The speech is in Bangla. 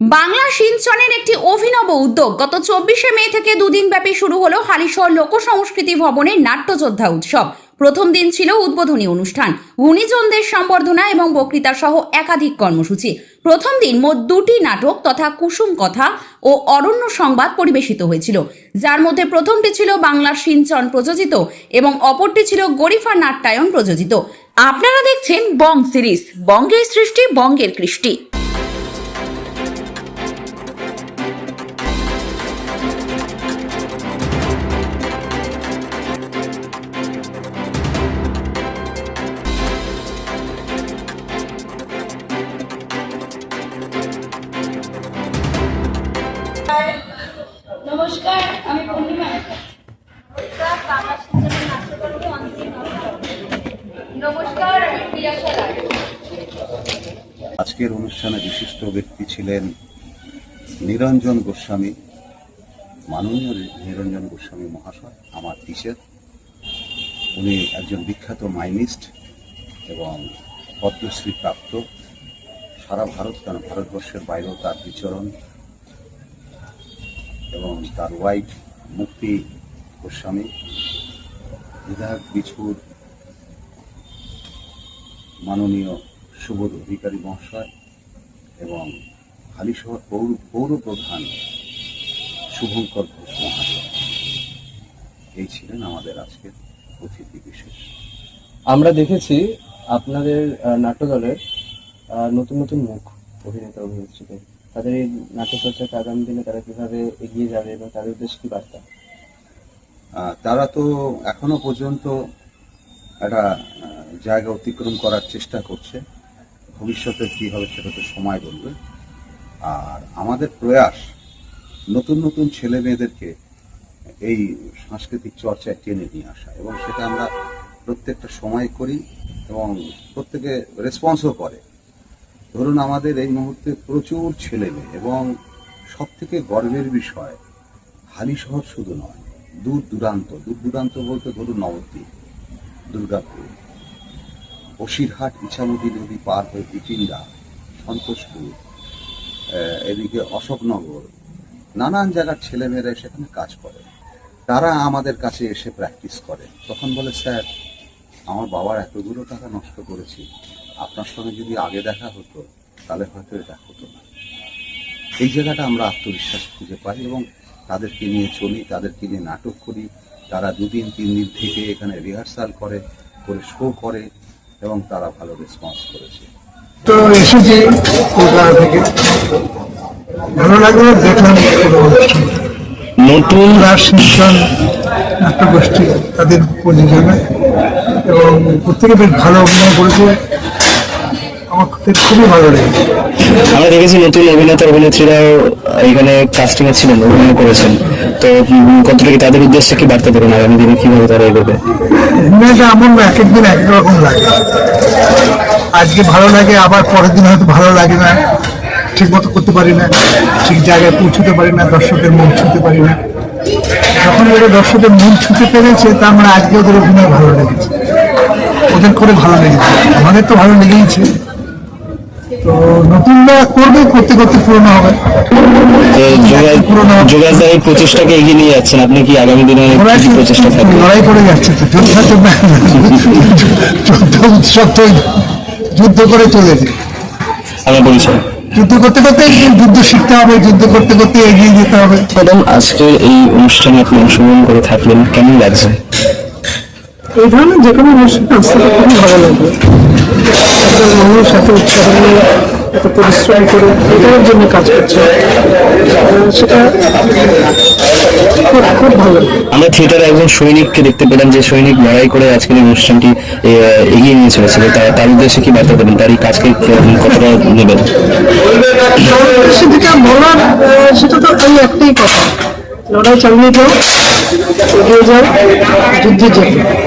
বাংলা সিঞ্চনের একটি অভিনব উদ্যোগ। গত চব্বিশে মে থেকে দুদিন ব্যাপী শুরু হলো হালিশহর লোক সংস্কৃতি ভবনের নাট্যযোদ্ধা উৎসব। প্রথম দিন ছিল উদ্বোধনী অনুষ্ঠান। গুণীজনদের সম্বর্ধনা এবং বক্তৃতা সহ একাধিক কর্মসূচি। প্রথম দিন মোট দুটি নাটক তথা কুসুম কথা ও অরণ্য সংবাদ পরিবেশিত হয়েছিল। যার মধ্যে প্রথমটি ছিল বাংলার সিঞ্চন প্রযোজিত এবং অপরটি ছিল গরিফা নাট্যায়ন প্রযোজিত। আপনারা দেখছেন বং সিরিজ। বঙ্গের সৃষ্টি, বঙ্গের কৃষ্টি। আজকের অনুষ্ঠানে বিশিষ্ট ব্যক্তি ছিলেন নিরঞ্জন গোস্বামী, মাননীয় নিরঞ্জন গোস্বামী মহাশয়, আমার টিচার। উনি একজন বিখ্যাত মাইনিস্ট এবং পদ্মশ্রী প্রাপ্ত সারা ভারত কেন? ভারতবর্ষের বাইরেও তার বিচরণ এবং তার ওয়াইফ মুক্তি গোস্বামী, বিধায়ক বিছুর মাননীয় সুবোধ অধিকারী মহাশয় এবং হালিশহর পৌর পৌর প্রধান শুভঙ্কর ঘোষ মহাশয়। এই ছিলেন আমাদের আজকের অতিথি বিশেষ। আমরা দেখেছি আপনাদের নাট্যদলের আহ, নতুন নতুন মুখ অভিনেতা অভিনেত্রীদের। তাদের এই নাট্যচর্চাকে আগামী দিনে তারা কীভাবে এগিয়ে যাবে এবং তাদের উদ্দেশ্যে কী বার্তা? তারা তো এখনও পর্যন্ত একটা জায়গা অতিক্রম করার চেষ্টা করছে। ভবিষ্যতে কি হবে সেটা তো সময় বলবে। আর আমাদের প্রয়াস, নতুন নতুন ছেলে মেয়েদেরকে এই সাংস্কৃতিক চর্চায় টেনে নিয়ে আসা এবং সেটা আমরা প্রত্যেকটা সময় করি এবং প্রত্যেকে রেসপন্সও করে। ধরুন আমাদের এই মুহূর্তে প্রচুর ছেলে মেয়ে এবং সব থেকে গর্বের বিষয়, হালি শহর শুধু নয়, দূর দূরান্ত দূর দূরান্ত বলতে ধরুন নবদ্বীপ, দুর্গাপুর বসিরহাট ইছামতি নদী পার হয়ে পিটিন্ডা সন্তোষপুর এদিকে অশোকনগর, নানান জায়গার ছেলেমেয়েরা সেখানে কাজ করে। তারা আমাদের কাছে এসে প্র্যাকটিস করে। তখন বলে, স্যার, আমার বাবার এতগুলো টাকা নষ্ট করেছি। আপনার সঙ্গে যদি আগে দেখা হতো, তাহলে হয়তো এটা হতো না। এই জায়গাটা আমরা আত্মবিশ্বাস খুঁজে পাই এবং তাদেরকে নিয়ে চলি, তাদেরকে নিয়ে নাটক করি। তারা দুদিন, তিন দিন থেকে এখানে রিহার্সাল করে করে শো করে। এবং তারা ভালো রেসপন্স করেছে। তো এসেছি কলকাতা থেকে। ভালো লাগল, দেখলাম নতুন রাজ সিঞ্চন নাট্যগোষ্ঠী তাদের প্রযোজনায় এবং প্রত্যেকে বেশ ভালো অভিনয় করেছে। আমার খুবই ভালো লেগেছে। আমরা দেখেছি নতুন অভিনেতা অভিনেত্রীরাও এখানে কাস্টিং এ ছিলেন অভিনয় করেছেন। তো উম, কতটুকু তাদের উদ্দেশ্যে কি বার্তা দেবেন আগামী দিনে? কীভাবে তারা এগোবে? অভিনয়টা এমন এক একদিন এক এক রকম লাগে। আজকে ভালো লাগে আবার পরের দিন হয়তো ভালো লাগে না। ঠিক মতো করতে পারি না ঠিক জায়গায় পৌঁছতে পারি না দর্শকের মন ছুঁতে পারি না। যখন ওরা দর্শকের মন ছুঁতে পেরেছে তা মানে আজকে ওদের অভিনয় ভালো লেগেছে। ওদের করে ভালো লেগেছে। আমাদের তো ভালো লেগেইছে। তো নতুনরা করবে করতে করতে পুরনো হবে। যোগাযোগ এই প্রচেষ্টাকে এগিয়ে নিয়ে যাচ্ছেন। আপনি কি আগামী দিনে ওরা কি কি প্রচেষ্টা থাকবে? লড়াই করে যাচ্ছে তো যোদ্ধা তো না। যুদ্ধ উৎসব তো যুদ্ধ করে চলেছে আমার পরিচয়। যুদ্ধ করতে করতে যুদ্ধ শিখতে হবে যুদ্ধ করতে করতে এগিয়ে যেতে হবে। ম্যাডাম আজকে এই অনুষ্ঠানে আপনি অংশগ্রহণ করে থাকলেন কেমন লাগছে? এই ধরনের যে কোনো অনুষ্ঠানে আসতে খুবই ভালো লাগবে একটা মানুষ এত উৎসাহ নিয়ে এত পরিশ্রম করে এটার জন্য কাজ করছে। সেটা খুব ভালো। আমরা থিয়েটারে একজন সৈনিককে দেখতে পেলাম যে সৈনিক লড়াই করে আজকের এই অনুষ্ঠানটি এগিয়ে নিয়ে চলেছিল তা- তার উদ্দেশ্যে কি বার্তা দেবেন? তার এই কাজকে কতটা নেবেন? সে যেটা বলার সেটা তো এই একটাই কথা। লড়াই চালিয়ে যাও এগিয়ে যাও যুদ্ধে যেতে।